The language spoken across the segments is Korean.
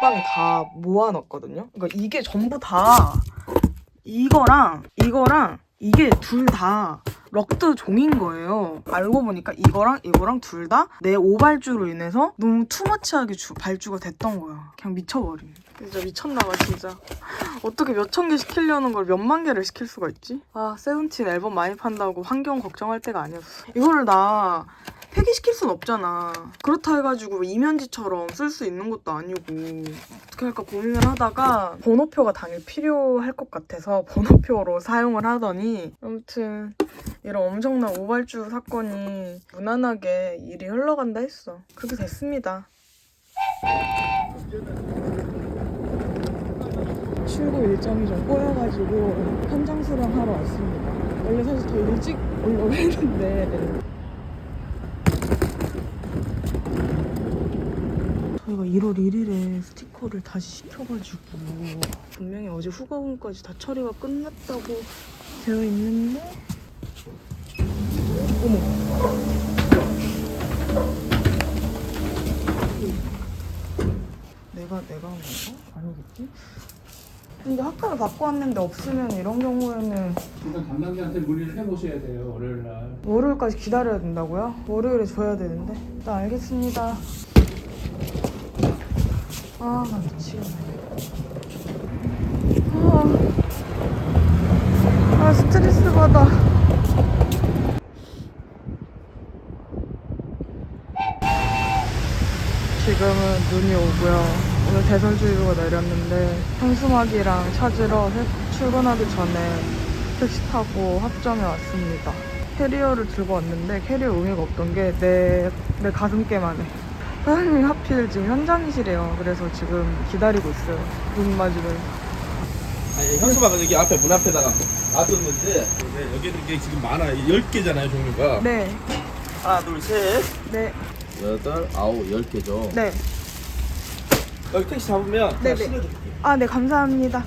빵다 모아놨거든요. 그러니까 이게 전부 다 이거랑 이거랑 이게 둘 다 럭드 종인 거예요. 알고 보니까 이거랑 이거랑 둘 다 내 오발주로 인해서 너무 투머치하게 주- 발주가 됐던 거야. 그냥 미쳐버림. 진짜 미쳤나봐 진짜. 어떻게 몇 천 개 시키려는 걸 몇만 개를 시킬 수가 있지? 아 세븐틴 앨범 많이 판다고 환경 걱정할 때가 아니었어. 이거를 나 폐기시킬 순 없잖아. 그렇다 해가지고 이면지처럼 쓸 수 있는 것도 아니고 어떻게 할까 고민을 하다가 번호표가 당연히 필요할 것 같아서 번호표로 사용을 하더니 아무튼 이런 엄청난 오발주 사건이 무난하게 일이 흘러간다 했어. 그렇게 됐습니다. 출고 일정이 좀 꼬여가지고 현장 수령하러 왔습니다. 원래 사실 더 일찍 오려고 했는데 저희가 1월 1일에 스티커를 다시 시켜가지고 분명히 어제 후가공까지 다 처리가 끝났다고 되어 있는데 어머 내가 내가 한 건가? 아니겠지? 근데 학과를 받고 왔는데 없으면 이런 경우에는 일단 담당자한테 문의를 해보셔야 돼요 월요일 날. 월요일까지 기다려야 된다고요? 월요일에 줘야 되는데. 일단 알겠습니다. 아, 나 미치겠네. 아, 아 스트레스 받아. 지금은 눈이 오고요. 오늘 대설주의보가 내렸는데 현수막이랑 찾으러 회- 출근하기 전에 택시 타고 합점에 왔습니다. 캐리어를 들고 왔는데 캐리어 의미가 없던 게 내 내 가슴께만 해. 사장님이 하필 지금 현장이시래요. 그래서 지금 기다리고 있어요. 눈 맞으면. 아니, 현수막은 여기 앞에 문 앞에다가 놔뒀는데 네, 여기는 이게 지금 많아요. 10개잖아요, 종류가. 네, 하나, 둘, 셋, 네, 여덟, 아홉, 열 개죠. 네. 여기 택시 잡으면 네, 다 네. 실어드릴게요. 아, 네, 감사합니다.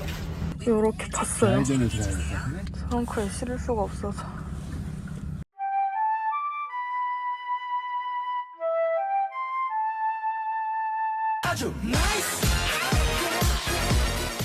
이렇게 봤어요. 좌회전을 들어야 돼. 트렁크에 실을 수가 없어서. 아주 나이스